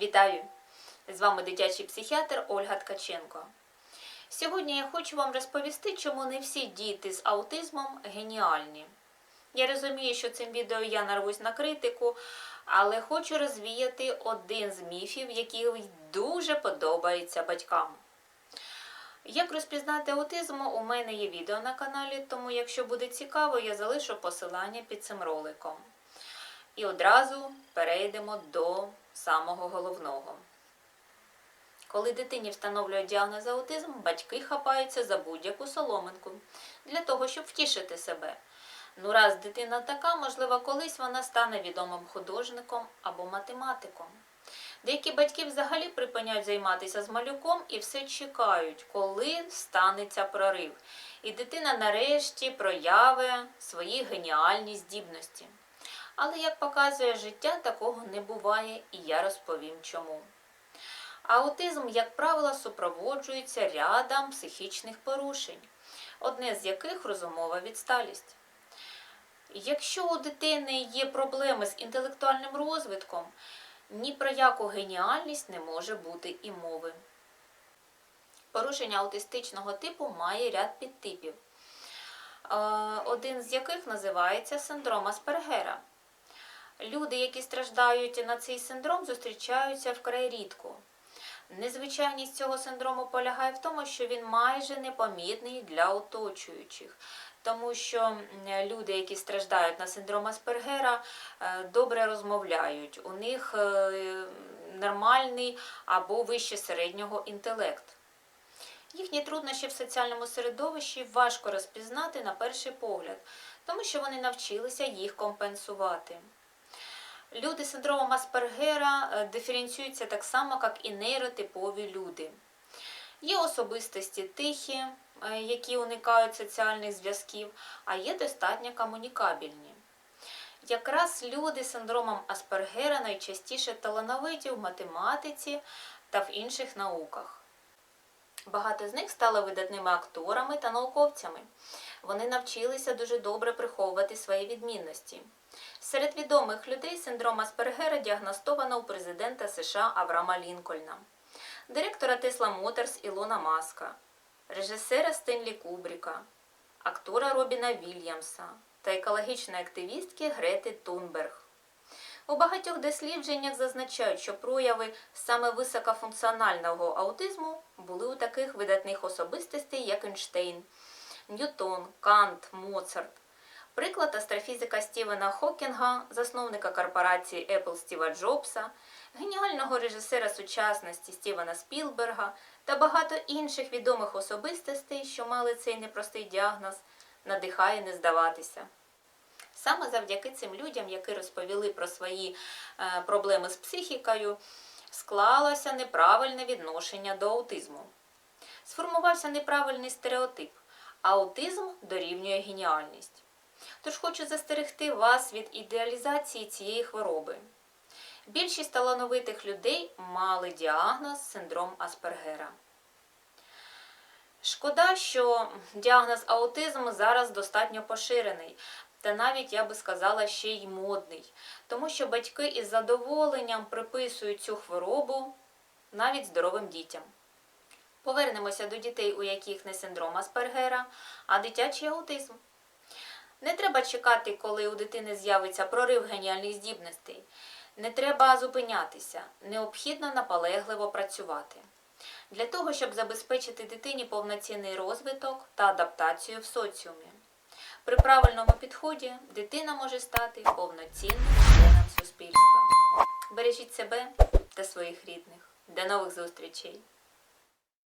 Вітаю! З вами дитячий психіатр Ольга Ткаченко. Сьогодні я хочу вам розповісти, чому не всі діти з аутизмом геніальні. Я розумію, що цим відео я нарвусь на критику, але хочу розвіяти один з міфів, який дуже подобається батькам. Як розпізнати аутизм, у мене є відео на каналі, тому якщо буде цікаво, я залишу посилання під цим роликом. І одразу перейдемо до самого головного. Коли дитині встановлюють діагноз аутизм, батьки хапаються за будь-яку соломинку для того, щоб втішити себе. Ну, раз дитина така, можливо, колись вона стане відомим художником або математиком. Деякі батьки взагалі припиняють займатися з малюком і все чекають, коли станеться прорив. І дитина нарешті проявить свої геніальні здібності. Але як показує життя, такого не буває, і я розповім чому. Аутизм, як правило, супроводжується рядом психічних порушень, одне з яких розумова відсталість. Якщо у дитини є проблеми з інтелектуальним розвитком, ні про яку геніальність не може бути і мови. Порушення аутистичного типу має ряд підтипів, е, один з яких називається синдром Аспергера. Люди, які страждають на цей синдром, зустрічаються вкрай рідко. Незвичайність цього синдрому полягає в тому, що він майже непомітний для оточуючих, тому що люди, які страждають на синдром Аспергера, е, добре розмовляють. У них е, нормальний або вище середнього інтелект. Їхні труднощі в соціальному середовищі важко розпізнати на перший погляд, тому що вони навчилися їх компенсувати. Люди з синдромом Аспергера е, диференціюються так само, як і нейротипові люди. Є особистості тихі, е, які уникають соціальних зв'язків, а є достатньо комунікабельні. Якраз люди з синдромом Аспергера найчастіше талановиті в математиці та в інших науках. Багато з них стали видатними акторами та науковцями. Вони навчилися дуже добре приховувати свої відмінності. Серед відомих людей синдром Аспергера діагностовано у президента США Авраама Лінкольна, директора Тесла Моторс Ілона Маска, режисера Стенлі Кубріка, актора Робіна Вільямса та екологічної активістки Грети Тунберг. У багатьох дослідженнях зазначають, що прояви саме високофункціонального аутизму були у таких видатних особистостей, як Ейнштейн, Ньютон, Кант, Моцарт. Приклад астрофізика Стівена Хокінга, засновника корпорації Apple Стіва Джобса, геніального режисера сучасності Стівена Спілберга та багато інших відомих особистостей, що мали цей непростий діагноз, надихає не здаватися. Саме завдяки цим людям, які розповіли про свої е, проблеми з психікою, склалося неправильне відношення до аутизму. Сформувався неправильний стереотип. Аутизм дорівнює геніальність. Тож хочу застерегти вас від ідеалізації цієї хвороби. Більшість талановитих людей мали діагноз синдром Аспергера. Шкода, що діагноз аутизм зараз достатньо поширений, та навіть я би сказала ще й модний, тому що батьки із задоволенням приписують цю хворобу навіть здоровим дітям. Повернемося до дітей, у яких не синдром Аспергера, а дитячий аутизм. Не треба чекати, коли у дитини з'явиться прорив геніальних здібностей. Не треба зупинятися, необхідно наполегливо працювати. Для того, щоб забезпечити дитині повноцінний розвиток та адаптацію в соціумі. При правильному підході дитина може стати повноцінним членом суспільства. Бережіть себе та своїх рідних. До нових зустрічей!